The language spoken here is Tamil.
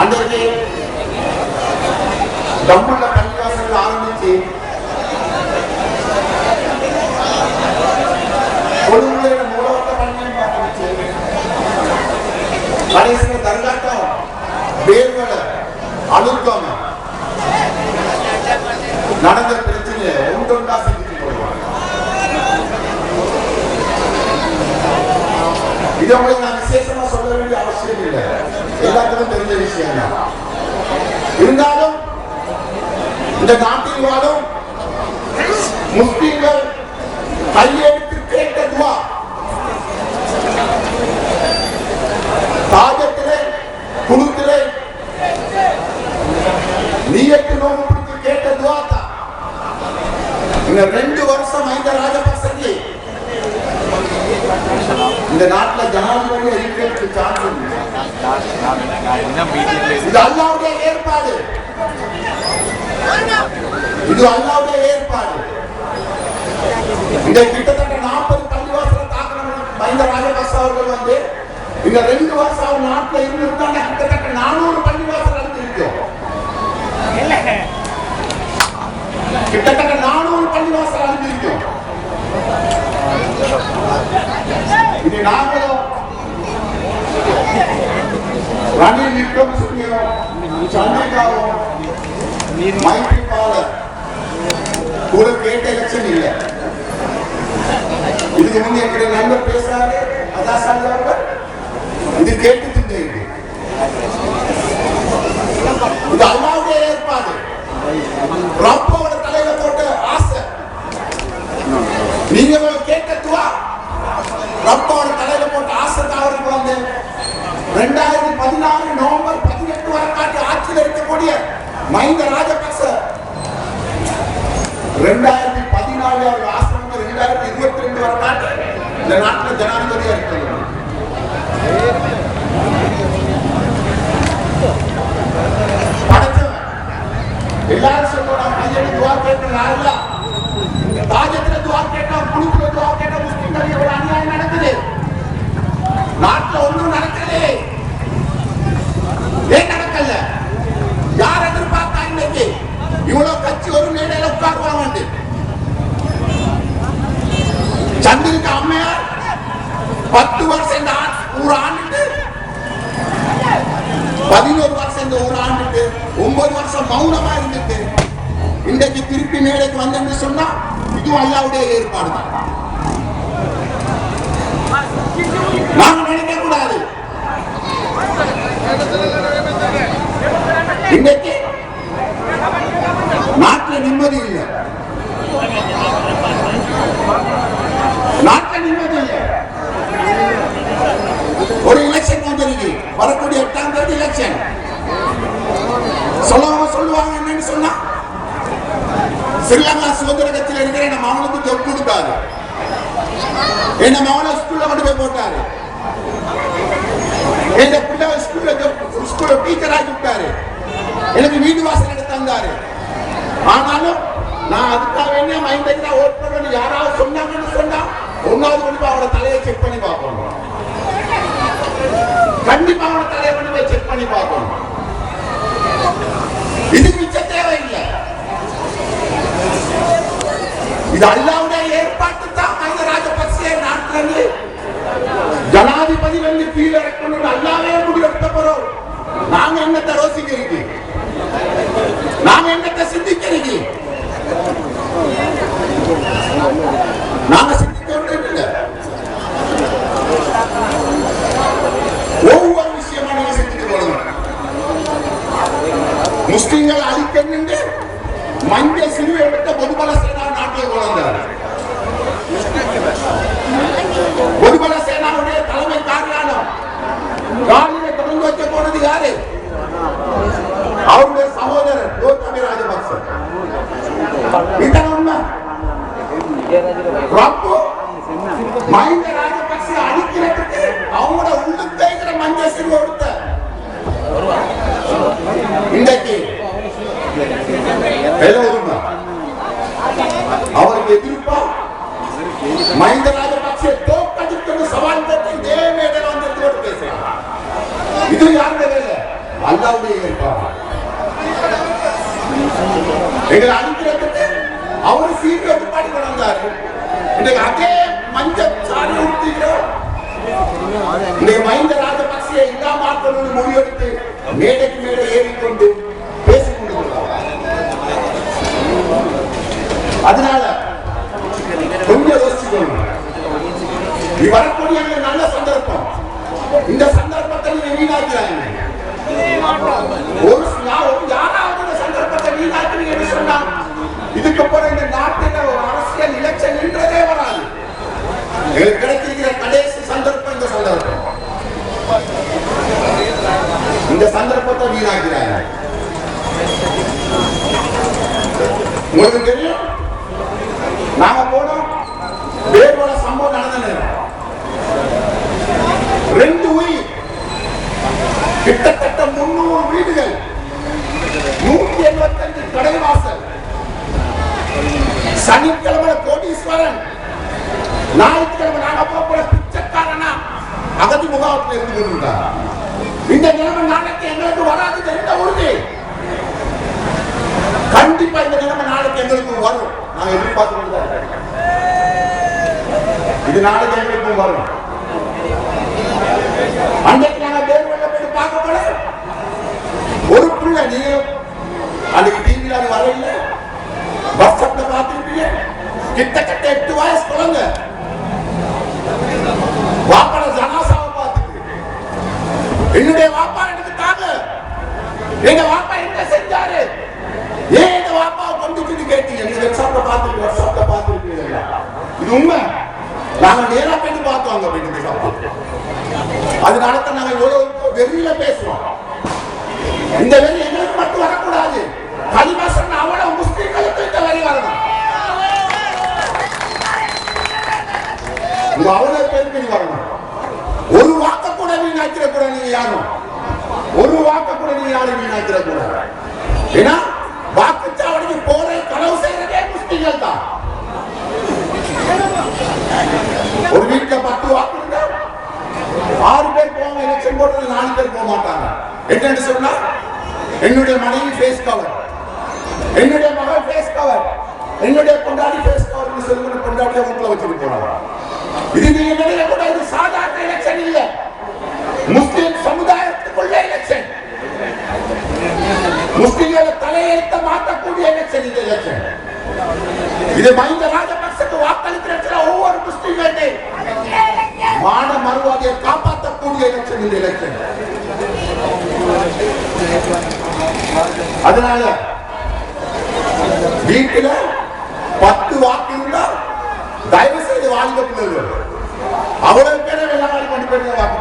அன்றைக்கு தம்முள்ள பள்ளிவாசல் ஆரம்பிச்சு கொழும்புல மூலவத்த பள்ளியும் ஆரம்பிச்சு கடைசியில் தர்காட்டம் வேர்வலை அழுத்தம். நடந்த பிரச்சனை ஒன்றொன்றா செஞ்சுட்டு போடுவாங்க உங்களுக்கு நான் விசேஷமா சொல்ல வேண்டிய அவசியம் இல்லை எல்லாத்துக்கும் தெரிஞ்ச விஷயம் தான். இருந்தாலும் இந்த நாட்டில் வாழும் முஸ்லிம்கள் கையெழுத்து கேட்ட துவா. தாஜத்திலே குழுத்திலே நீயத்து நோம்பு கேட்டதுவா கேட்ட துவா தான். இந்த ரெண்டு வருஷம் ஐந்த ராஜபக்சக்கு. இந்த நாட்டுல ஜனாதிபதி அறிவிக்கிறதுக்கு சான்ஸ் இல்லை. இது அல்லாவுடைய ஏற்பாடு. இது அல்லாவுடைய ஏற்பாடு. இந்த கிட்டத்தட்ட நாற்பது பள்ளிவாசல தாக்கணும் மஹிந்த ராஜபக்ச அவர்கள் வந்து இந்த ரெண்டு வருஷம் அவர் நாட்டுல இருந்திருந்தாங்க. கிட்டத்தட்ட நானூறு பள்ளிவாசல் அழிஞ்சிருக்கும் கிட்டத்தட்ட நானூறு பள்ளிவாசல் அழிஞ்சிருக்கும் இது நாங்களும் ரணில் விக்ரமசிங்கம் சந்திரிகாவும் மைத்ரிபால கூட கேட்ட எலெக்ஷன் இல்லை. இதுக்கு முந்தைய எங்களுடைய நண்பர் பேசுறாரு அதான் அவர்கள் இது கேட்டு திண்டது இது அல்லாவுடைய மஹிந்த ராஜபக்ச. ரெண்டாயிரத்தி பதினாலு அவர் ஆசிரமம் ரெண்டாயிரத்தி இருபத்தி ரெண்டு வர காட்டி இந்த நாட்டில் ஜனாதிபதியா இருக்கிறது. எல்லாரும் சொல்லுவோம் ஐயனு துவா கேட்கிற ஆள்ல தாஜத்துல துவா கேட்டோம் குழுக்குல துவா கேட்டோம் முஸ்லிம்கள் எவ்வளவு அநியாயம் நடக்குது. நாட்டுல ஒன்றும் நடக்கலே ஏன் நடக்கல? இவ்வளவு கட்சி ஒரு மேடையில உட்காருவாங்க சந்திரிகா அம்மையார் பத்து வருஷம் இந்த ஒரு ஆண்டு பதினோரு வருஷம் இந்த ஒரு ஆண்டுட்டு ஒன்பது வருஷம் மௌனமா இருந்துட்டு இன்றைக்கு திருப்பி மேடைக்கு வந்தேன்னு சொன்னா இதுவும் அல்லாவுடைய ஏற்பாடு தான். நாங்க நினைக்க கூடாது இன்னைக்கு நாட்டில் நிம்மதி இல்லை. நாட்டில் நிம்மதி இல்லை. ஒரு எலெக்ஷன் வந்திருக்கு. வரக்கூடிய எட்டாம் தேதி எலெக்ஷன் சொல்லுவாங்க சொல்லுவாங்க என்னன்னு சொன்னா ஸ்ரீலங்கா சுதந்திர கட்சியில் இருக்கிற நம்ம அவனுக்கு ஜப் கொடுத்தாரு என்ன மகனை ஸ்கூல்ல கொண்டு போய் போட்டாரு. என் பிள்ளை ஸ்கூல்ல ஸ்கூல்ல டீச்சர் ஆகி விட்டாரு. எனக்கு வீடு வாசல் எடுத்து தந்தாரு. ஆனாலும் நான் அதுக்காக வேண்டிய மைண்ட் தான் ஓட் பண்ணணும் யாராவது சொன்னாங்கன்னு சொன்னா ஒன்னாவது கண்டிப்பா போய் தலையை செக் பண்ணி பார்க்கணும். கண்டிப்பா அவனோட தலையை கொண்டு போய் செக் பண்ணி பார்க்கணும். இது மிச்ச தேவையில்லை. இது அல்லாவுடைய ஏற்பாட்டு தான் மனித ராஜபக்சே நாட்டிலிருந்து ஜனாதிபதி வந்து கீழே இறக்கணும்னு அல்லாவே முடிவெடுத்த போறோம். நாங்க என்னத்தை ரோசிக்கிறீங்க நாம் என்னத்தை சிந்திக்கிறீங்க நாங்க சிந்திக்க இல்லை ஒவ்வொரு விஷயமா நீங்க சிந்தித்து கொள்ளணும் முஸ்லிம்கள் அழிக்கணுண்டு மஞ்சள் சிலுவை ரப்பு மஹிந்த ராஜபக்ச அடிக்கிறதுக்கு அவங்களோட உள்ளத்தைங்கிற மஞ்சள் சிலுவை இன்றைக்கு அவருக்கு எதிர்ப்பா? மஹிந்த ராஜபக்சே தோக்கடிக்கணும் சவால் போட்டு இதே மேடையில் வந்து எடுத்து இது அல்லாவுடைய ஏற்பாடு. எங்களை அவர் சீக்கிரம் பாடி கொண்டு இன்னைக்கு அதே மஞ்சள் சாரி உடுத்திக்கிறோம் இன்னைக்கு மஹிந்த ராஜபக்சே இல்லாம ஆக்கணும்னு முடிவெடுத்து மேடைக்கு மேடை ஏறிக்கொண்டு பேசிக் கொண்டிருக்கிறார். அதனால கொஞ்சம் யோசிச்சுக்கணும் நீ வரக்கூடிய நல்ல சந்தர்ப்பம். இந்த சந்தர்ப்பத்தை நீங்க வீணாக்கிறாங்க இதுக்கப்புறம் இந்த நாட்டில் ஒரு அரசியல் இலட்சம் நின்றதே வராது. எங்களுக்கு கிடைத்திருக்கிற கடைசி சந்தர்ப்பம் இந்த சந்தர்ப்பம். இந்த சந்தர்ப்பத்தை வீணாக்கிறாங்க உங்களுக்கு தெரியும்? நாங்க போனோம் வேறுபல சம்பவம் நடந்தது ரெண்டு உயிர் கிட்டத்தட்ட முன்னூறு வீடுகள் நூத்தி எண்பத்தஞ்சு கடை வாசல் சனிக்கிழமை கோடீஸ்வரன். ஞாயிற்றுக்கிழமை நாங்க போற பிச்சைக்காரனா. அகதி முகாமத்தில் இருந்து இந்த நிலைமை நாளைக்கு எங்களுக்கு வராது தெரிந்த உறுதி. கண்டிப்பா இந்த நிலைமை நாளைக்கு எங்களுக்கு வரும். நாங்க எதிர்பார்த்து இது நாளைக்கு எங்களுக்கும் வரும். அன்றைக்கு நாங்க வேறு வெள்ள போய் பார்க்க போல. ஒரு பிள்ளை நீங்க அன்னைக்கு டிவியில் அது வரையில்லை கிட்டத்தட்ட எட்டு வயசு குழந்தை. வாப்பாட ஜனாசாவை பார்த்துட்டு என்னுடைய வாப்பா எனக்கு தாங்க. எங்க வாப்பா என்ன செஞ்சாரு? ஏன் எங்க வாப்பாவை கொண்டுச்சுன்னு கேட்டீங்க? நீங்க வாட்ஸ்அப்ல பார்த்துருக்கீங்க வாட்ஸ்அப்ல பார்த்துருக்கீங்க இது உண்மை. நாங்க நேரா போய் பார்த்தோம் அங்க போய் சாப்பிட்டு அதனால தான் நாங்க எவ்வளவு வெறியில பேசுறோம். இந்த வெறி எங்களுக்கு மட்டும் வரக்கூடாது கலிமாசன் அவ்வளவு முஸ்லிம்களுக்கு இந்த வரி வரணும் உங்க அவ்வளவு பேருக்கு இது வரணும் ஒரு வாக்க கூட வீணாக்கிற கூட நீங்க யாரும். ஒரு வாக்க கூட நீங்க யாரும் வீணாக்கிற கூட ஏன்னா வாக்குச்சாவடிக்கு போற கனவு செய்யறதே முஸ்லிம்கள் தான். ஒரு வீட்டுல பத்து வாக்கு இருந்தா ஆறு பேர் போவாங்க எலெக்ஷன் போடுறது நாலு பேர் போக மாட்டாங்க. என்னன்னு சொன்னா என்னுடைய மனைவி ஃபேஸ் கவர் என்னுடைய மகள் ஃபேஸ் கவர் என்னுடைய கொண்டாடி ஃபேஸ் கவர் சொல்லி கொண்டாடிய வீட்டுல வச்சுட்டு போறாங்க இது நீங்க நினைக்க கூட இது சாதாரண எலெக்ஷன் இல்ல. முஸ்லிம்களை தலையெழுத்த மாற்றக்கூடிய எலெக்ஷன் இந்த எலெக்ஷன் இது மஹிந்த ராஜபக்சக்கு வாக்களிக்கிற ஒவ்வொரு முஸ்லிம் மான மறுவாதியை காப்பாற்றக்கூடிய எலெக்ஷன் இந்த எலெக்ஷன் அதனால வீட்டில் பத்து வாக்கு இருந்தால் தயவு செய்து வாழ்ந்த பிள்ளைகள் அவ்வளவு பேரை வெள்ளாமல் கொண்டு போயிருந்த வாக்கு